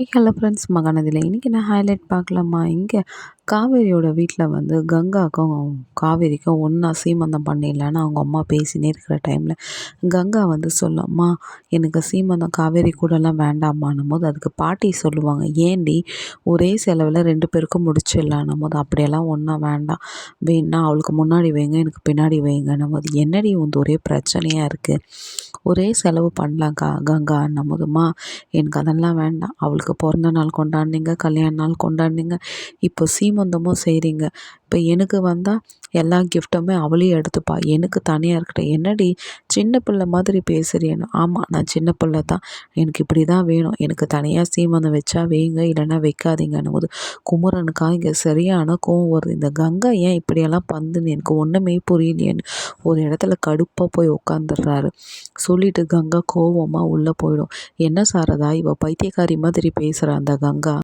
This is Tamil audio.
ஹலோ ஃப்ரெண்ட்ஸ் மகானதியில் இன்றைக்கி நான் ஹைலைட் பார்க்கலாமா? இங்கே காவேரியோட வீட்டில் வந்து கங்காவுக்கும் காவேரிக்கும் ஒன்றா சீமந்தம் பண்ணிடலான்னு அவங்க அம்மா பேசினே இருக்கிற டைமில் கங்கா வந்து சொல்லம்மா எனக்கு சீமந்தம் காவேரி கூடலாம் வேண்டாமான்னும் போது அதுக்கு பாட்டி சொல்லுவாங்க ஏண்டி ஒரே செலவில் ரெண்டு பேருக்கும் முடிச்சிடலான்னும் போது அப்படியெல்லாம் ஒன்றா வேண்டாம். வேணா அவளுக்கு முன்னாடி வைங்க எனக்கு பின்னாடி வைங்கன்னும் போது என்னடி வந்து ஒரே பிரச்சனையாக இருக்குது ஒரே செலவு பண்ணலாம் கா கங்கான்னும் போதுமா எனக்கு அதெல்லாம் வேண்டாம். அவளுக்கு பிறந்த நாள் கொண்டாடினீங்க கல்யாண நாள் கொண்டாடினீங்க. இப்போ சீமந்தமும் செய்கிறீங்க இப்போ எனக்கு வந்தால் எல்லா கிஃப்ட்டுமே அவளே எடுத்துப்பா. எனக்கு தனியாக இருக்கட்டும். என்னடி சின்ன பிள்ளை மாதிரி பேசுகிறேன்னு ஆமாம் நான் சின்ன பிள்ளை தான். எனக்கு இப்படி தான் வேணும். எனக்கு தனியாக சீமந்தம் வச்சா வைங்க இல்லைன்னா வைக்காதீங்கன்னு போது குமரனுக்கா இங்கே சரியான கோவம் வருது. இந்த கங்கா ஏன் இப்படியெல்லாம் பந்துன்னு எனக்கு ஒன்றுமே புரியலையேன்னு ஒரு இடத்துல கடுப்பாக போய் உட்காந்துடுறாரு சொல்லிட்டு கங்கா கோவமாக உள்ளே போயிடும். என்ன சாரதா? இவள் பைத்தியக்காரி மாதிரி பேசுகிற அந்த கங்கா.